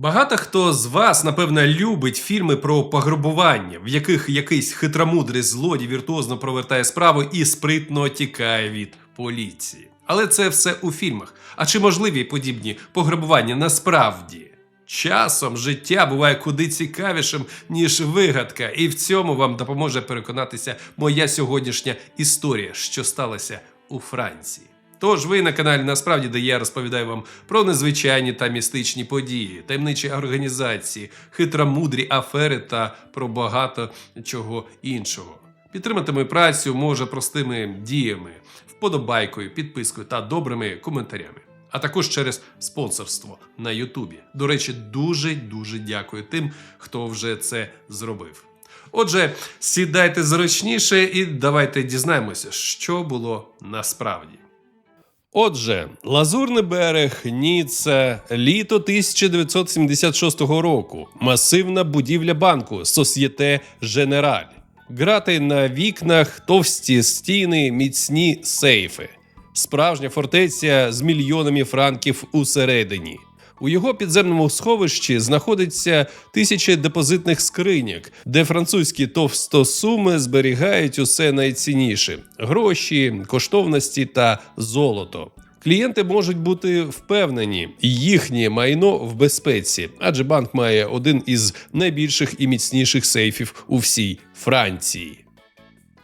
Багато хто з вас, напевно, любить фільми про пограбування, в яких якийсь хитромудрий злодій віртуозно провертає справу і спритно тікає від поліції. Але це все у фільмах. А чи можливі подібні пограбування насправді? Часом життя буває куди цікавішим, ніж вигадка, і в цьому вам допоможе переконатися моя сьогоднішня історія, що сталася у Франції. Тож ви на каналі насправді, де я розповідаю вам про незвичайні та містичні події, таємничі організації, хитромудрі афери та про багато чого іншого. Підтримати мою працю може простими діями, вподобайкою, підпискою та добрими коментарями. А також через спонсорство на Ютубі. До речі, дуже дуже дякую тим, хто вже це зробив. Отже, сідайте зручніше і давайте дізнаємося, що було насправді. Отже, Лазурний берег, Ніцца, літо 1976 року. Масивна будівля банку Сосьєте Женераль. Грати на вікнах, товсті стіни, міцні сейфи. Справжня фортеця з мільйонами франків усередині. У його підземному сховищі знаходиться тисячі депозитних скриньок, де французькі товстосуми зберігають усе найцінніше: гроші, коштовності та золото. Клієнти можуть бути впевнені, їхнє майно в безпеці, адже банк має один із найбільших і міцніших сейфів у всій Франції.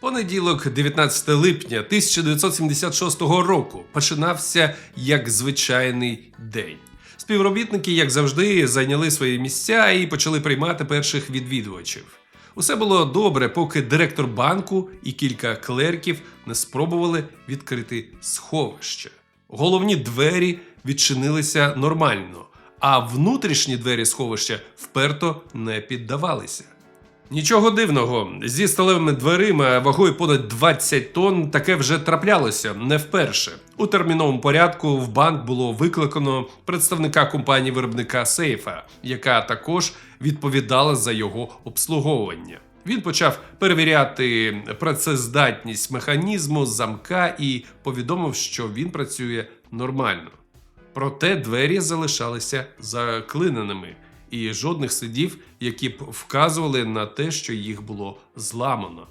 Понеділок, 19 липня 1976 року, починався як звичайний день. Співробітники, як завжди, зайняли свої місця і почали приймати перших відвідувачів. Усе було добре, поки директор банку і кілька клерків не спробували відкрити сховище. Головні двері відчинилися нормально, а внутрішні двері сховища вперто не піддавалися. Нічого дивного, зі сталевими дверима вагою понад 20 тонн таке вже траплялося не вперше. У терміновому порядку в банк було викликано представника компанії виробника сейфа, яка також відповідала за його обслуговування. Він почав перевіряти працездатність механізму замка і повідомив, що він працює нормально. Проте двері залишалися заклиненими, і жодних слідів, які б вказували на те, що їх було зламано.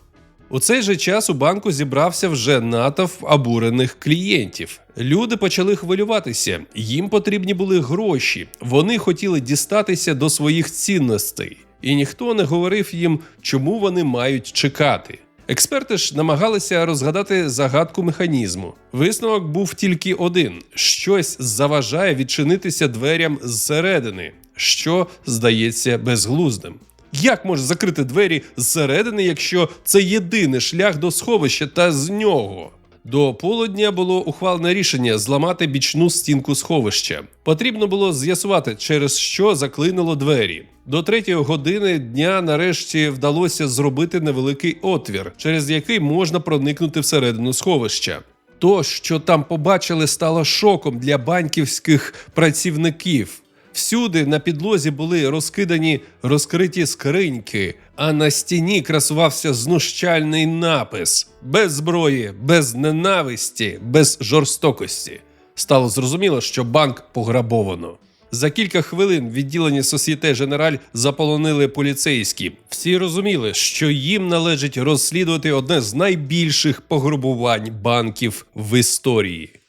У цей же час у банку зібрався вже натовп обурених клієнтів. Люди почали хвилюватися. Їм потрібні були гроші. Вони хотіли дістатися до своїх цінностей, і ніхто не говорив їм, чому вони мають чекати. Експерти ж намагалися розгадати загадку механізму. Висновок був тільки один: щось заважає відчинитися дверям зсередини, що здається безглуздим. Як може закрити двері зсередини, якщо це єдиний шлях до сховища та з нього? До полудня було ухвалене рішення зламати бічну стінку сховища. Потрібно було з'ясувати, через що заклинило двері. До третьої години дня нарешті вдалося зробити невеликий отвір, через який можна проникнути всередину сховища. То, що там побачили, стало шоком для банківських працівників. Всюди на підлозі були розкидані розкриті скриньки, а на стіні красувався знущальний напис: без зброї, без ненависті, без жорстокості. Стало зрозуміло, що банк пограбовано. За кілька хвилин відділення Сосіте Женераль заполонили поліцейські. Всі розуміли, що їм належить розслідувати одне з найбільших пограбувань банків в історії.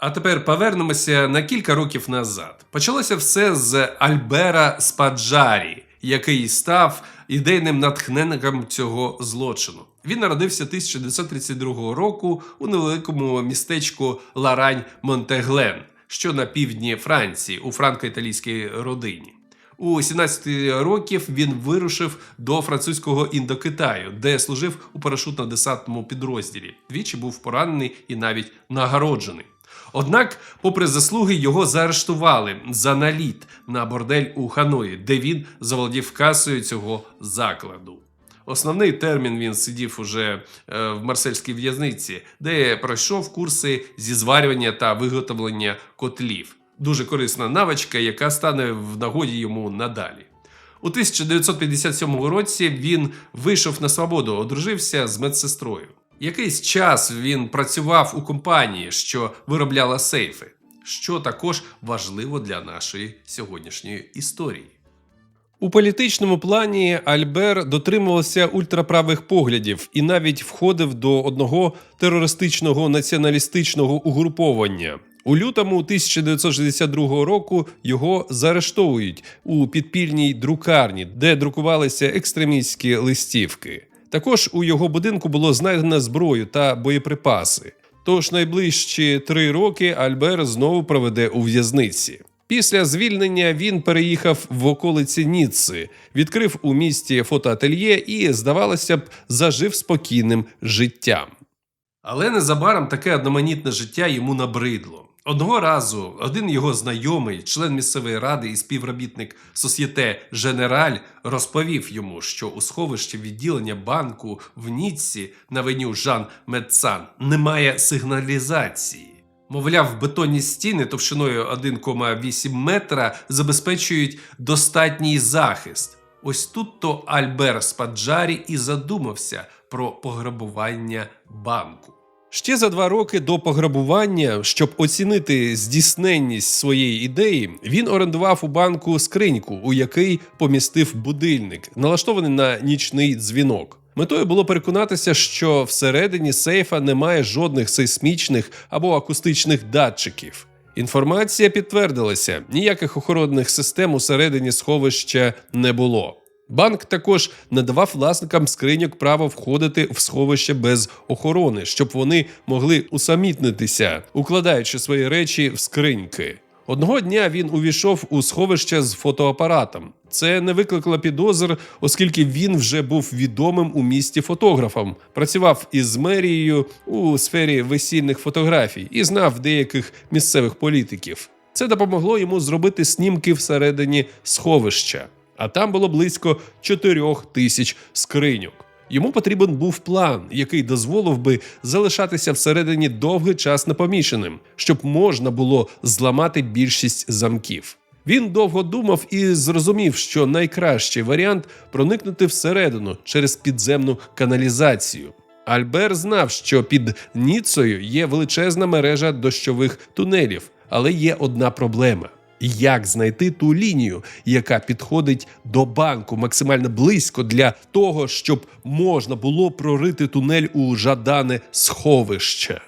А тепер повернемося на кілька років назад. Почалося все з Альбера Спаджарі, який став ідейним натхненником цього злочину. Він народився 1932 року у невеликому містечку Ларань Монтеглен, що на півдні Франції, у франко-італійській родині. У 17 років він вирушив до французького індокитаю, де служив у парашутно-десантному підрозділі. Двічі був поранений і навіть нагороджений. Однак, попри заслуги, його заарештували за наліт на бордель у Ханої, де він заволодів касою цього закладу. Основний термін він сидів уже е, в марсельській в'язниці, де пройшов курси зі зварювання та виготовлення котлів. Дуже корисна навичка, яка стане в нагоді йому надалі. У 1957 році він вийшов на свободу, одружився з медсестрою. Якийсь час він працював у компанії, що виробляла сейфи. що також важливо для нашої сьогоднішньої історії. У політичному плані Альбер дотримувався ультраправих поглядів і навіть входив до одного терористичного націоналістичного угруповання. У лютому 1962 року його заарештовують у підпільній друкарні, де друкувалися екстремістські листівки. Також у його будинку було знайдено зброю та боєприпаси. Тож найближчі три роки Альбер знову проведе у в'язниці. Після звільнення він переїхав в околиці Ніцци, відкрив у місті фотоательє і, здавалося б, зажив спокійним життям. Але незабаром таке одноманітне життя йому набридло. Одного разу один його знайомий, член місцевої ради і співробітник Сосьєте Женераль, розповів йому, що у сховищі відділення банку в Ніцці на веню Жан Медцан немає сигналізації. Мовляв, бетонні стіни товщиною 1,8 метра забезпечують достатній захист. Ось тут то Альбер Спаджарі і задумався про пограбування банку. Ще за два роки до пограбування, щоб оцінити здійсненність своєї ідеї, він орендував у банку скриньку, у який помістив будильник, налаштований на нічний дзвінок. Метою було переконатися, що всередині сейфа немає жодних сейсмічних або акустичних датчиків. Інформація підтвердилася: ніяких охоронних систем усередині сховища не було. Банк також надавав власникам скриньок право входити в сховище без охорони, щоб вони могли усамітнитися, укладаючи свої речі в скриньки. Одного дня він увійшов у сховище з фотоапаратом. Це не викликало підозр, оскільки він вже був відомим у місті фотографом, працював із мерією у сфері весільних фотографій і знав деяких місцевих політиків. Це допомогло йому зробити снімки всередині сховища а там було близько 4 тисяч скриньок. Йому потрібен був план, який дозволив би залишатися всередині довгий час непоміченим, щоб можна було зламати більшість замків. Він довго думав і зрозумів, що найкращий варіант проникнути всередину через підземну каналізацію. Альбер знав, що під Ніцею є величезна мережа дощових тунелів, але є одна проблема як знайти ту лінію, яка підходить до банку максимально близько для того, щоб можна було прорити тунель у жадане сховище.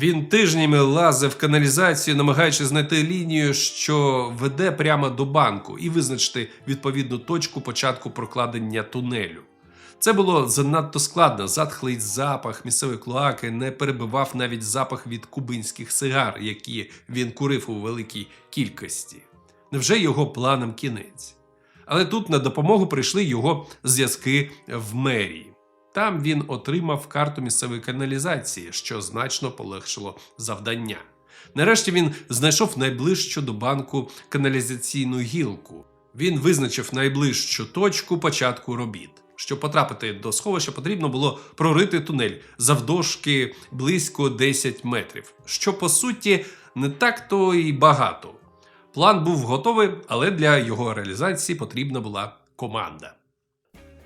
Він тижнями лазив каналізацію, намагаючись знайти лінію, що веде прямо до банку, і визначити відповідну точку початку прокладення тунелю. Це було занадто складно. Затхлий запах місцевої клоаки не перебивав навіть запах від кубинських сигар, які він курив у великій кількості. Невже його планам кінець? Але тут на допомогу прийшли його зв'язки в мерії. Там він отримав карту місцевої каналізації, що значно полегшило завдання. Нарешті він знайшов найближчу до банку каналізаційну гілку. Він визначив найближчу точку початку робіт. Щоб потрапити до сховища, потрібно було прорити тунель завдовжки близько 10 метрів, що по суті не так то й багато. План був готовий, але для його реалізації потрібна була команда.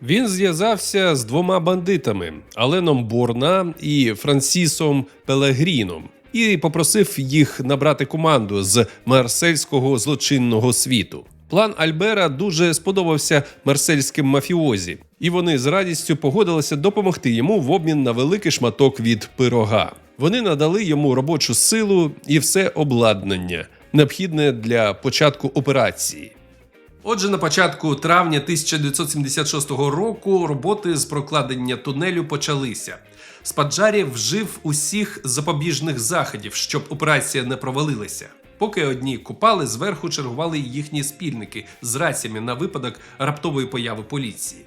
Він зв'язався з двома бандитами Аленом Борна і Франсісом Пелегріном, і попросив їх набрати команду з марсельського злочинного світу. План Альбера дуже сподобався марсельським мафіозі, і вони з радістю погодилися допомогти йому в обмін на великий шматок від пирога. Вони надали йому робочу силу і все обладнання, необхідне для початку операції. Отже, на початку травня 1976 року роботи з прокладення тунелю почалися. Спаджарі вжив усіх запобіжних заходів, щоб операція не провалилася. Поки одні купали, зверху чергували їхні спільники з раціями на випадок раптової появи поліції.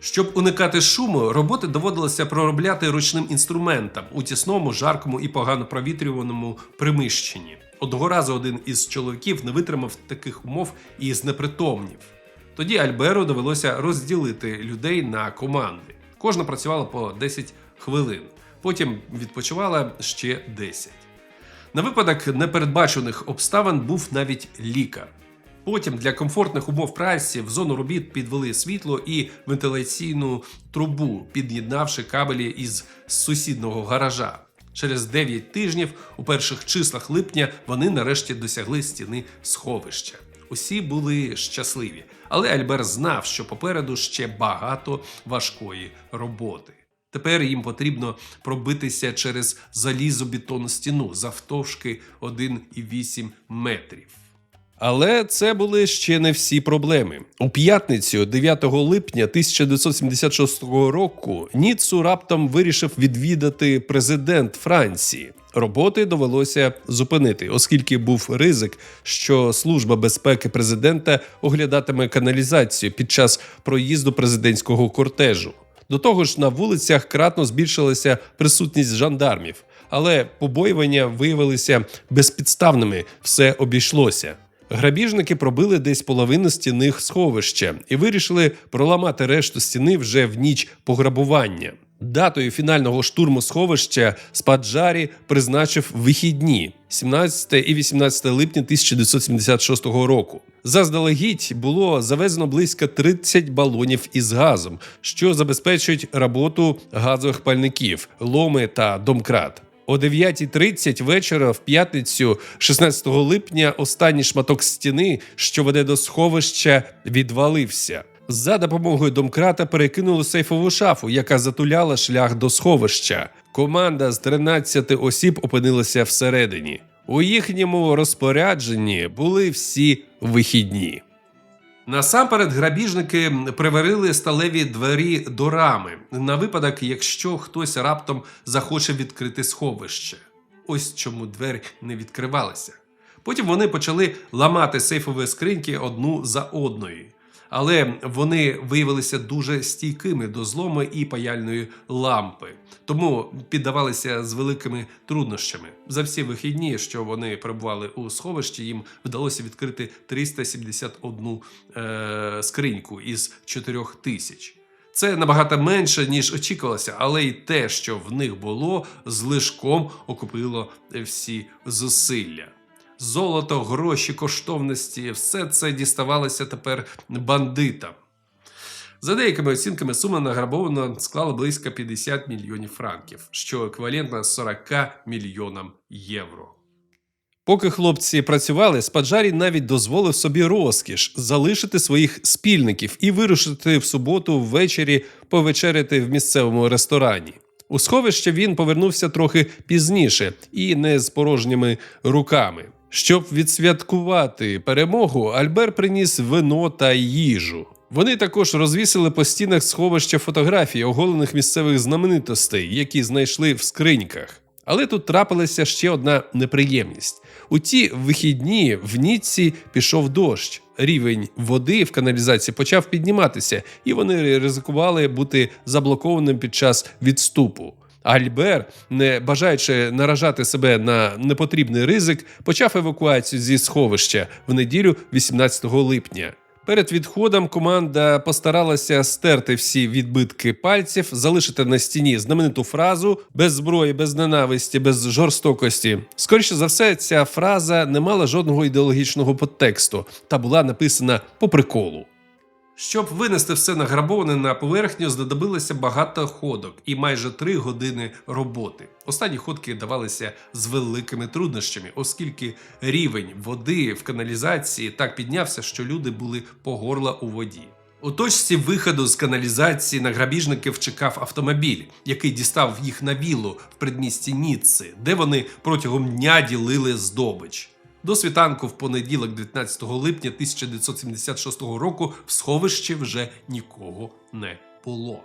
Щоб уникати шуму, роботи доводилося проробляти ручним інструментом у тісному, жаркому і погано провітрюваному приміщенні. Одного разу один із чоловіків не витримав таких умов і знепритомнів. Тоді Альберу довелося розділити людей на команди. Кожна працювала по 10 хвилин, потім відпочивала ще 10. На випадок непередбачених обставин був навіть лікар. Потім для комфортних умов праці в зону робіт підвели світло і вентиляційну трубу, під'єднавши кабелі із сусідного гаража. Через 9 тижнів, у перших числах липня, вони нарешті досягли стіни сховища. Усі були щасливі, але Альбер знав, що попереду ще багато важкої роботи. Тепер їм потрібно пробитися через залізобетонну стіну завтовшки 1,8 метрів. Але це були ще не всі проблеми. У п'ятницю, 9 липня 1976 року, Ніцу раптом вирішив відвідати президент Франції. Роботи довелося зупинити, оскільки був ризик, що служба безпеки президента оглядатиме каналізацію під час проїзду президентського кортежу. До того ж, на вулицях кратно збільшилася присутність жандармів, але побоювання виявилися безпідставними, все обійшлося. Грабіжники пробили десь половину стіних сховища і вирішили проламати решту стіни вже в ніч пограбування. Датою фінального штурму сховища Спаджарі призначив вихідні 17 і 18 липня 1976 року. Заздалегідь було завезено близько 30 балонів із газом, що забезпечують роботу газових пальників, ломи та домкрат. О 9.30 вечора в п'ятницю, 16 липня, останній шматок стіни, що веде до сховища, відвалився. За допомогою домкрата перекинули сейфову шафу, яка затуляла шлях до сховища. Команда з 13 осіб опинилася всередині. У їхньому розпорядженні були всі вихідні. Насамперед грабіжники приварили сталеві двері до рами на випадок, якщо хтось раптом захоче відкрити сховище. Ось чому двері не відкривалися. Потім вони почали ламати сейфові скриньки одну за одною. Але вони виявилися дуже стійкими до злому і паяльної лампи, тому піддавалися з великими труднощами. За всі вихідні, що вони перебували у сховищі, їм вдалося відкрити 371 е- скриньку із 4000. тисяч. Це набагато менше, ніж очікувалося, але й те, що в них було, з лишком окупило всі зусилля. Золото, гроші, коштовності все це діставалося тепер бандитам. За деякими оцінками, сума награбована склала близько 50 мільйонів франків, що еквівалентно 40 мільйонам євро. Поки хлопці працювали, Спаджарі навіть дозволив собі розкіш залишити своїх спільників і вирушити в суботу ввечері повечеряти в місцевому ресторані. У сховище він повернувся трохи пізніше і не з порожніми руками. Щоб відсвяткувати перемогу, Альбер приніс вино та їжу. Вони також розвісили по стінах сховища фотографій оголених місцевих знаменитостей, які знайшли в скриньках. Але тут трапилася ще одна неприємність. У ті вихідні в Ніцці пішов дощ. Рівень води в каналізації почав підніматися, і вони ризикували бути заблокованим під час відступу. Альбер, не бажаючи наражати себе на непотрібний ризик, почав евакуацію зі сховища в неділю 18 липня. Перед відходом команда постаралася стерти всі відбитки пальців, залишити на стіні знамениту фразу без зброї, без ненависті, без жорстокості. Скоріше за все, ця фраза не мала жодного ідеологічного подтексту та була написана по приколу. Щоб винести все награбоване на поверхню, знадобилося багато ходок і майже три години роботи. Останні ходки давалися з великими труднощами, оскільки рівень води в каналізації так піднявся, що люди були по горла у воді. У точці виходу з каналізації на грабіжників чекав автомобіль, який дістав їх на віллу в предмісті Ніцци, де вони протягом дня ділили здобич. До світанку в понеділок, 19 липня 1976 року, в сховищі вже нікого не було.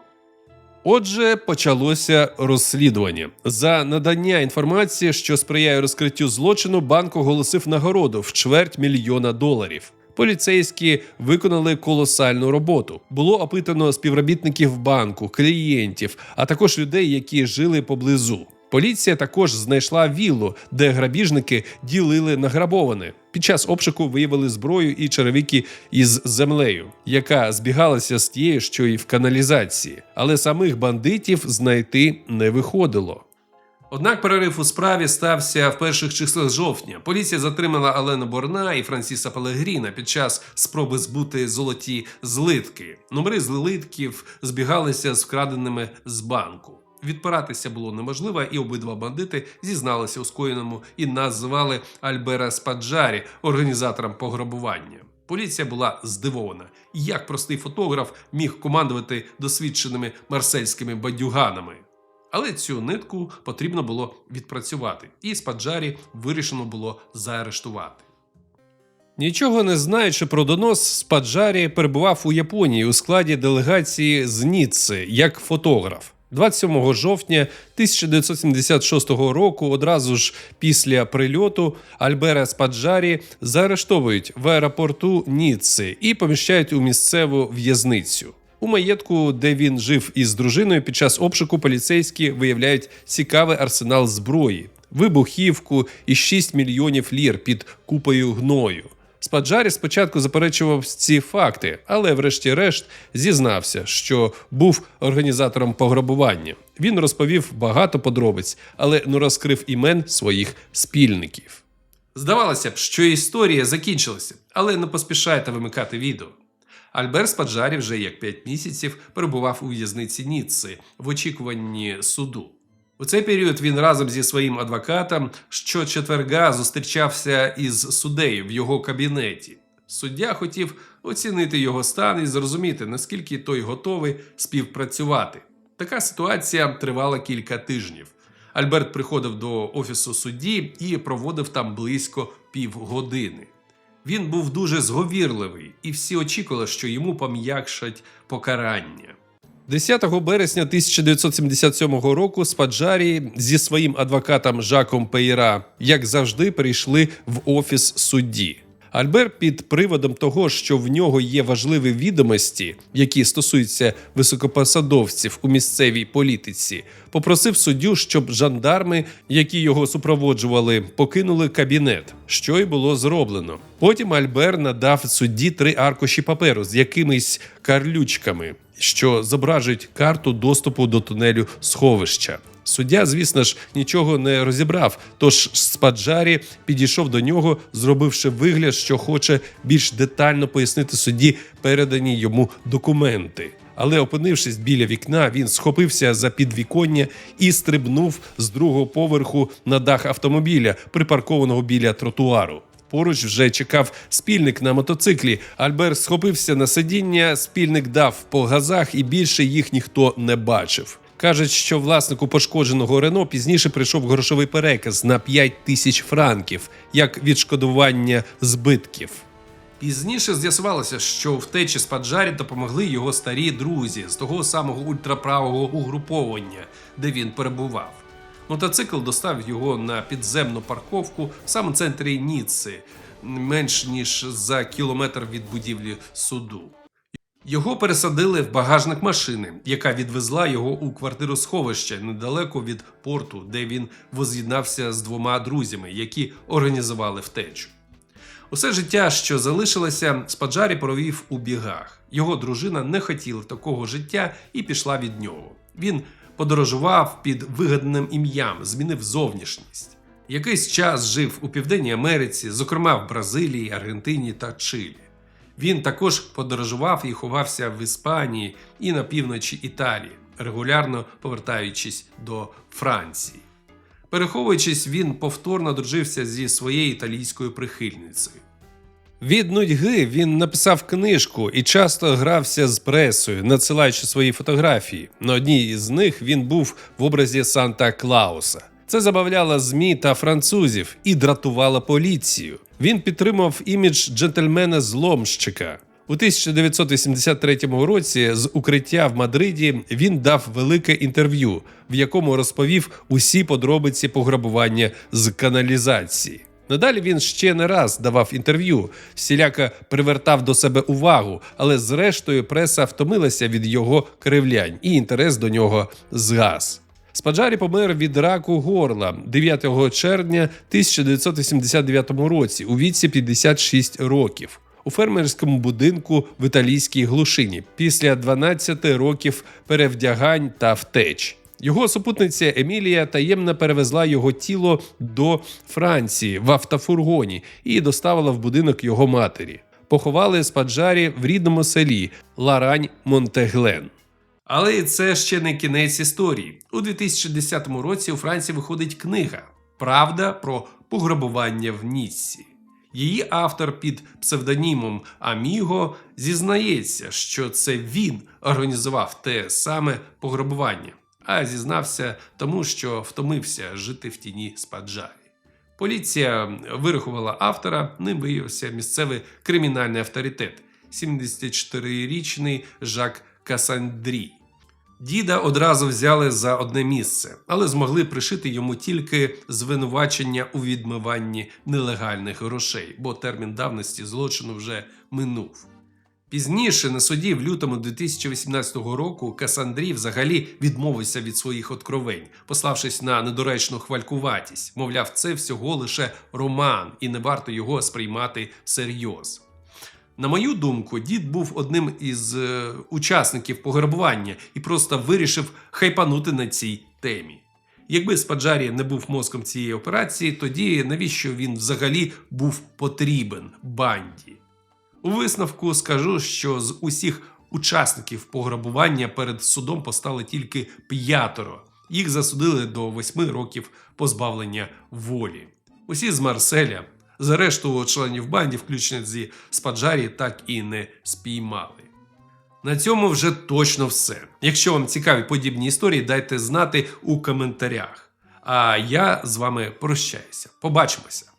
Отже, почалося розслідування. За надання інформації, що сприяє розкриттю злочину, банк оголосив нагороду в чверть мільйона доларів. Поліцейські виконали колосальну роботу. Було опитано співробітників банку, клієнтів, а також людей, які жили поблизу. Поліція також знайшла віллу, де грабіжники ділили награбоване. Під час обшуку виявили зброю і черевики із землею, яка збігалася з тією, що і в каналізації, але самих бандитів знайти не виходило. Однак перерив у справі стався в перших числах жовтня. Поліція затримала Алену Борна і Франсіса Пелегріна під час спроби збути золоті злитки. Номери злитків збігалися з вкраденими з банку. Відпиратися було неможливо, і обидва бандити зізналися у скоєному і назвали Альбера Спаджарі організатором пограбування. Поліція була здивована, як простий фотограф міг командувати досвідченими марсельськими бандюганами. Але цю нитку потрібно було відпрацювати, і Спаджарі вирішено було заарештувати. Нічого не знаючи про донос, Спаджарі перебував у Японії у складі делегації з Ніцци як фотограф. 27 жовтня 1976 року, одразу ж після прильоту, Альбера Спаджарі заарештовують в аеропорту Ніцци і поміщають у місцеву в'язницю. У маєтку, де він жив із дружиною, під час обшуку поліцейські виявляють цікавий арсенал зброї, вибухівку і 6 мільйонів лір під купою гною. Спаджарі спочатку заперечував ці факти, але врешті-решт зізнався, що був організатором пограбування. Він розповів багато подробиць, але не розкрив імен своїх спільників. Здавалося б, що історія закінчилася, але не поспішайте вимикати відео. Альбер Спаджарі вже як 5 місяців перебував у в'язниці Ніцци в очікуванні суду. У цей період він разом зі своїм адвокатом щочетверга зустрічався із суддею в його кабінеті. Суддя хотів оцінити його стан і зрозуміти, наскільки той готовий співпрацювати. Така ситуація тривала кілька тижнів. Альберт приходив до офісу судді і проводив там близько півгодини. Він був дуже зговірливий, і всі очікували, що йому пом'якшать покарання. 10 березня 1977 року Спаджарі зі своїм адвокатом Жаком Пейра, як завжди, прийшли в офіс судді. Альбер під приводом того, що в нього є важливі відомості, які стосуються високопосадовців у місцевій політиці, попросив суддю, щоб жандарми, які його супроводжували, покинули кабінет, що й було зроблено. Потім Альбер надав судді три аркуші паперу з якимись карлючками, що зображують карту доступу до тунелю сховища. Суддя, звісно ж, нічого не розібрав. Тож Спаджарі підійшов до нього, зробивши вигляд, що хоче більш детально пояснити судді передані йому документи. Але, опинившись біля вікна, він схопився за підвіконня і стрибнув з другого поверху на дах автомобіля, припаркованого біля тротуару. Поруч вже чекав спільник на мотоциклі. Альбер схопився на сидіння, спільник дав по газах, і більше їх ніхто не бачив. Кажуть, що власнику пошкодженого Рено пізніше прийшов грошовий переказ на 5 тисяч франків як відшкодування збитків. Пізніше з'ясувалося, що втечі з Паджарі допомогли його старі друзі з того самого ультраправого угруповання, де він перебував. Мотоцикл достав його на підземну парковку в самому центрі Ніцци, менш ніж за кілометр від будівлі суду. Його пересадили в багажник машини, яка відвезла його у квартиру сховища недалеко від порту, де він воз'єднався з двома друзями, які організували втечу. Усе життя, що залишилося, Спаджарі провів у бігах. Його дружина не хотіла такого життя і пішла від нього. Він подорожував під вигаданим ім'ям, змінив зовнішність. Якийсь час жив у Південній Америці, зокрема в Бразилії, Аргентині та Чилі. Він також подорожував і ховався в Іспанії і на півночі Італії, регулярно повертаючись до Франції. Переховуючись, він повторно дружився зі своєю італійською прихильницею. Від нудьги він написав книжку і часто грався з пресою, надсилаючи свої фотографії. На одній із них він був в образі Санта Клауса. Це забавляло ЗМІ та французів і дратувало поліцію. Він підтримав імідж джентльмена-зломщика. У 1983 році з укриття в Мадриді він дав велике інтерв'ю, в якому розповів усі подробиці пограбування з каналізації. Надалі він ще не раз давав інтерв'ю, всіляко привертав до себе увагу, але зрештою преса втомилася від його кривлянь, і інтерес до нього згас. Спаджарі помер від раку горла 9 червня 1979 році у віці 56 років у фермерському будинку в італійській глушині після 12 років перевдягань та втеч. Його супутниця Емілія таємно перевезла його тіло до Франції в автофургоні і доставила в будинок його матері. Поховали Спаджарі в рідному селі Ларань Монтеглен. Але це ще не кінець історії. У 2010 році у Франції виходить книга Правда про пограбування в Ніцці. Її автор під псевдонімом Аміго зізнається, що це він організував те саме пограбування, а зізнався тому, що втомився жити в тіні спаджарі. Поліція вирахувала автора, ним виявився місцевий кримінальний авторитет 74-річний Жак Касандрі. Діда одразу взяли за одне місце, але змогли пришити йому тільки звинувачення у відмиванні нелегальних грошей, бо термін давності злочину вже минув. Пізніше на суді в лютому 2018 року Касандрій взагалі відмовився від своїх откровень, пославшись на недоречну хвалькуватість. Мовляв, це всього лише роман, і не варто його сприймати всерйоз. На мою думку, дід був одним із е, учасників пограбування і просто вирішив хайпанути на цій темі. Якби Спаджарі не був мозком цієї операції, тоді навіщо він взагалі був потрібен банді? У висновку скажу, що з усіх учасників пограбування перед судом постали тільки п'ятеро. Їх засудили до восьми років позбавлення волі. Усі з Марселя. За решту членів банді, включно зі Спаджарі, так і не спіймали. На цьому вже точно все. Якщо вам цікаві подібні історії, дайте знати у коментарях. А я з вами прощаюся. Побачимося!